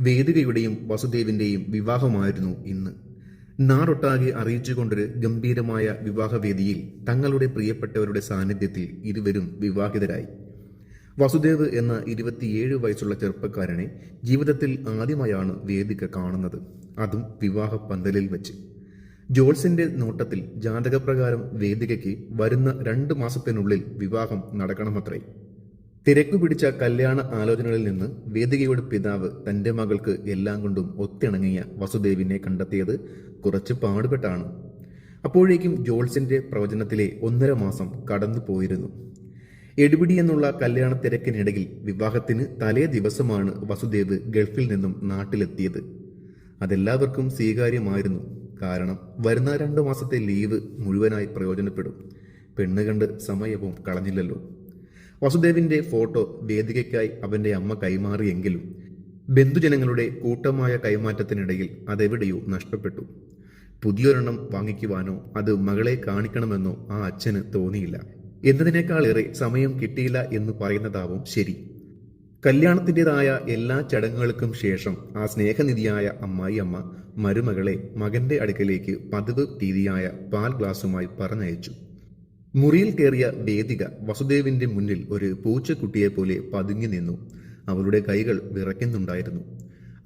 വേദികയുടെയും വസുദേവിന്റെയും വിവാഹമായിരുന്നു ഇന്ന്. നാടൊട്ടാകെ അറിയിച്ചുകൊണ്ടൊരു ഗംഭീരമായ വിവാഹവേദിയിൽ തങ്ങളുടെ പ്രിയപ്പെട്ടവരുടെ സാന്നിധ്യത്തിൽ ഇരുവരും വിവാഹിതരായി. വസുദേവ് എന്ന ഇരുപത്തിയേഴ് വയസ്സുള്ള ചെറുപ്പക്കാരനെ ജീവിതത്തിൽ ആദ്യമായാണ് വേദിക കാണുന്നത്. അതും വിവാഹ പന്തലിൽ വെച്ച്. ജോൾസിന്റെ നോട്ടത്തിൽ ജാതകപ്രകാരം വേദികയ്ക്ക് വരുന്ന രണ്ട് മാസത്തിനുള്ളിൽ വിവാഹം നടക്കണമത്രേ. തിരക്കു പിടിച്ച കല്യാണ ആലോചനകളിൽ നിന്ന് വേദികയുടെ പിതാവ് തന്റെ മകൾക്ക് എല്ലാം കൊണ്ടും ഒത്തിണങ്ങിയ വസുദേവിനെ കണ്ടെത്തിയത് കുറച്ച് പാടുപെട്ടാണ്. അപ്പോഴേക്കും ജോൾസിന്റെ പ്രവചനത്തിലെ ഒന്നര മാസം കടന്നു പോയിരുന്നു. എടുപിടി എന്നുള്ള കല്യാണ തിരക്കിനിടയിൽ വിവാഹത്തിന് തലേ ദിവസമാണ് വസുദേവ് ഗൾഫിൽ നിന്നും നാട്ടിലെത്തിയത്. അതെല്ലാവർക്കും സ്വീകാര്യമായിരുന്നു. കാരണം വരുന്ന രണ്ടു മാസത്തെ ലീവ് മുഴുവനായി പ്രയോജനപ്പെടും. പെണ്ണ് കണ്ട് സമയവും കളഞ്ഞില്ലല്ലോ. വസുദേവിന്റെ ഫോട്ടോ വേദികയ്ക്കായി അവന്റെ അമ്മ കൈമാറിയെങ്കിലും ബന്ധുജനങ്ങളുടെ കൂട്ടമായ കൈമാറ്റത്തിനിടയിൽ അതെവിടെയോ നഷ്ടപ്പെട്ടു. പുതിയൊരെണ്ണം വാങ്ങിക്കുവാനോ അത് മകളെ കാണിക്കണമെന്നോ ആ അച്ഛന് തോന്നിയില്ല. എന്നതിനേക്കാളേറെ സമയം കിട്ടിയില്ല എന്ന് പറയുന്നതാവും ശരി. കല്യാണത്തിന്റെതായ എല്ലാ ചടങ്ങുകൾക്കും ശേഷം ആ സ്നേഹനിധിയായ അമ്മായി അമ്മ മരുമകളെ മകന്റെ അടുക്കലേക്ക് പതിവ് രീതിയായ പാൽ ഗ്ലാസുമായി പറഞ്ഞയച്ചു. മുറിയിൽ കയറിയ വേദിക വസുദേവിന്റെ മുന്നിൽ ഒരു പൂച്ചക്കുട്ടിയെ പോലെ പതുങ്ങി നിന്നു. അവളുടെ കൈകൾ വിറയ്ക്കുന്നുണ്ടായിരുന്നു.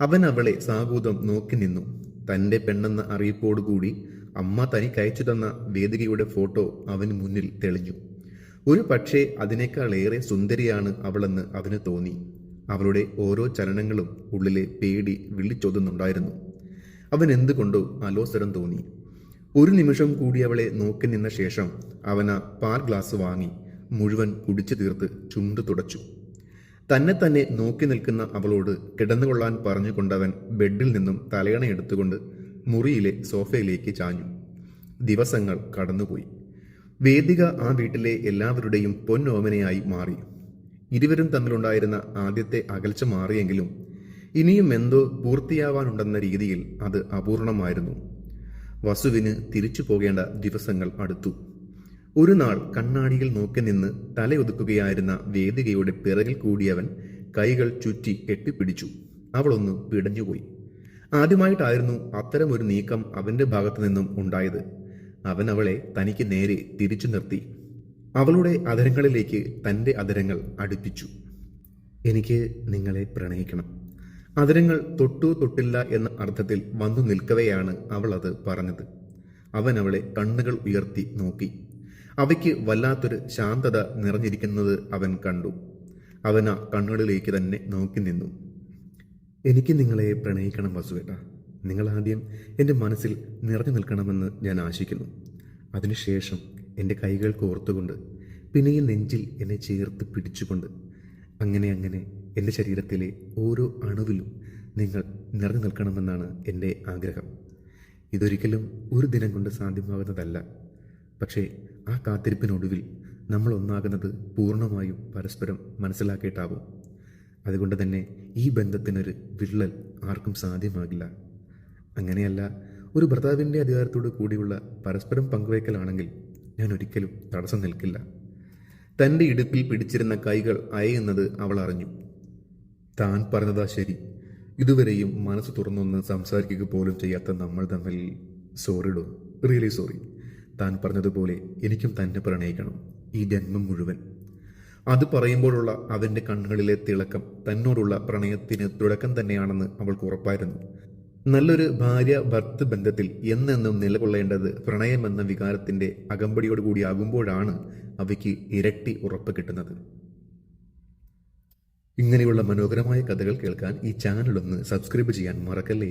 അവൻ അവളെ സാഗൂതം നോക്കി നിന്നു. തന്റെ പെണ്ണെന്ന അറിയിപ്പോടുകൂടി അമ്മ തനിക്ക് അയച്ചു തന്ന വേദികയുടെ ഫോട്ടോ അവന് മുന്നിൽ തെളിഞ്ഞു. ഒരു പക്ഷേ അതിനേക്കാളേറെ സുന്ദരിയാണ് അവളെന്ന് അവന് തോന്നി. അവളുടെ ഓരോ ചലനങ്ങളും ഉള്ളിലെ പേടി വിളിച്ചൊതുന്നുണ്ടായിരുന്നു. അവൻ എന്തുകൊണ്ടോ അലോസരം തോന്നി. ഒരു നിമിഷം കൂടി അവളെ നോക്കി നിന്ന ശേഷം അവൻ ആ പാൽ ഗ്ലാസ് വാങ്ങി മുഴുവൻ കുടിച്ചു തീർത്ത് ചുണ്ട് തുടച്ചു. തന്നെ തന്നെ നോക്കി നിൽക്കുന്ന അവളോട് കിടന്നുകൊള്ളാൻ പറഞ്ഞുകൊണ്ടവൻ ബെഡിൽ നിന്നും തലയണ എടുത്തുകൊണ്ട് മുറിയിലെ സോഫയിലേക്ക് ചാഞ്ഞു. ദിവസങ്ങൾ കടന്നുപോയി. വേദിക ആ വീട്ടിലെ എല്ലാവരുടെയും പൊന്നോമനയായി മാറി. ഇരുവരും തമ്മിലുണ്ടായിരുന്ന ആദ്യത്തെ അകൽച്ച മാറിയെങ്കിലും ഇനിയും എന്തോ പൂർത്തിയാവാനുണ്ടെന്ന രീതിയിൽ അത് അപൂർണമായിരുന്നു. വസുവിന് തിരിച്ചു പോകേണ്ട ദിവസങ്ങൾ അടുത്തു. ഒരു നാൾ കണ്ണാടിയിൽ നോക്കി നിന്ന് തലയൊതുക്കുകയായിരുന്ന വേദികയുടെ പിറകിൽ കൂടിയവൻ കൈകൾ ചുറ്റി കെട്ടിപ്പിടിച്ചു. അവളൊന്ന് പിടഞ്ഞുപോയി. ആദ്യമായിട്ടായിരുന്നു അത്തരമൊരു നീക്കം അവന്റെ ഭാഗത്തു നിന്നും ഉണ്ടായത്. അവൻ അവളെ തനിക്ക് നേരെ തിരിച്ചു നിർത്തി. അവളുടെ അതരങ്ങളിലേക്ക് തന്റെ അതരങ്ങൾ അടുപ്പിച്ചു. എനിക്ക് നിങ്ങളെ പ്രണയിക്കണം. അതരങ്ങൾ തൊട്ടു തൊട്ടില്ല എന്ന അർത്ഥത്തിൽ വന്നു നിൽക്കവെയാണ് അവൾ അത് പറഞ്ഞത്. അവൻ അവളെ കണ്ണുകൾ ഉയർത്തി നോക്കി. അവയ്ക്ക് വല്ലാത്തൊരു ശാന്തത നിറഞ്ഞിരിക്കുന്നത് അവൻ കണ്ടു. അവൻ ആ കണ്ണുകളിലേക്ക് തന്നെ നോക്കി നിന്നു. എനിക്ക് നിങ്ങളെ പ്രണയിക്കണം വസുവേട്ട. നിങ്ങൾ ആദ്യം എന്റെ മനസ്സിൽ നിറഞ്ഞു നിൽക്കണമെന്ന് ഞാൻ ആശിക്കുന്നു. അതിനുശേഷം എന്റെ കൈകൾ കോർത്തുകൊണ്ട് പിന്നെ നെഞ്ചിൽ എന്നെ ചേർത്ത് പിടിച്ചുകൊണ്ട് അങ്ങനെ അങ്ങനെ എന്റെ ശരീരത്തിലെ ഓരോ അണുവിലും നിങ്ങൾ നിറഞ്ഞു നിൽക്കണമെന്നാണ് എന്റെ ആഗ്രഹം. ഇതൊരിക്കലും ഒരു ദിനം കൊണ്ട് സാധ്യമാകുന്നതല്ല. പക്ഷേ ആ കാത്തിരിപ്പിനൊടുവിൽ നമ്മൾ ഒന്നാകുന്നത് പൂർണമായും പരസ്പരം മനസ്സിലാക്കിയിട്ടാവും. അതുകൊണ്ട് തന്നെ ഈ ബന്ധത്തിനൊരു വിള്ളൽ ആർക്കും സാധ്യമാകില്ല. അങ്ങനെയല്ല ഒരു ഭർത്താവിന്റെ അധികാരത്തോടു കൂടിയുള്ള പരസ്പരം പങ്കുവയ്ക്കലാണെങ്കിൽ ഞാൻ ഒരിക്കലും തടസ്സം നിൽക്കില്ല. തന്റെ ഇടുപ്പിൽ പിടിച്ചിരുന്ന കൈകൾ അയയുന്നത് അവൾ അറിഞ്ഞു. താൻ പറഞ്ഞതാ ശരി. ഇതുവരെയും മനസ്സ് തുറന്നൊന്ന് സംസാരിക്കുക പോലും ചെയ്യാത്ത നമ്മൾ തമ്മിൽ സോറിടും റിയലി സോറി താൻ പറഞ്ഞതുപോലെ എനിക്കും തന്നെ പ്രണയിക്കണം. ഈ ജന്മം മുഴുവൻ. അത് പറയുമ്പോഴുള്ള അവന്റെ കണ്ണുകളിലെ തിളക്കം തന്നോടുള്ള പ്രണയത്തിന് തുടക്കം തന്നെയാണെന്ന് അവൾക്ക് ഉറപ്പായിരുന്നു. നല്ലൊരു ഭാര്യ ഭർത്ത് ബന്ധത്തിൽ എന്നെന്നും നിലകൊള്ളേണ്ടത് പ്രണയമെന്ന വികാരത്തിന്റെ അകമ്പടിയോടുകൂടി ആകുമ്പോഴാണ് അവയ്ക്ക് ഇരട്ടി ഉറപ്പ് കിട്ടുന്നത്. ഇങ്ങനെയുള്ള മനോഹരമായ കഥകൾ കേൾക്കാൻ ഈ ചാനൽ ഒന്ന് സബ്സ്ക്രൈബ് ചെയ്യാൻ മറക്കല്ലേ?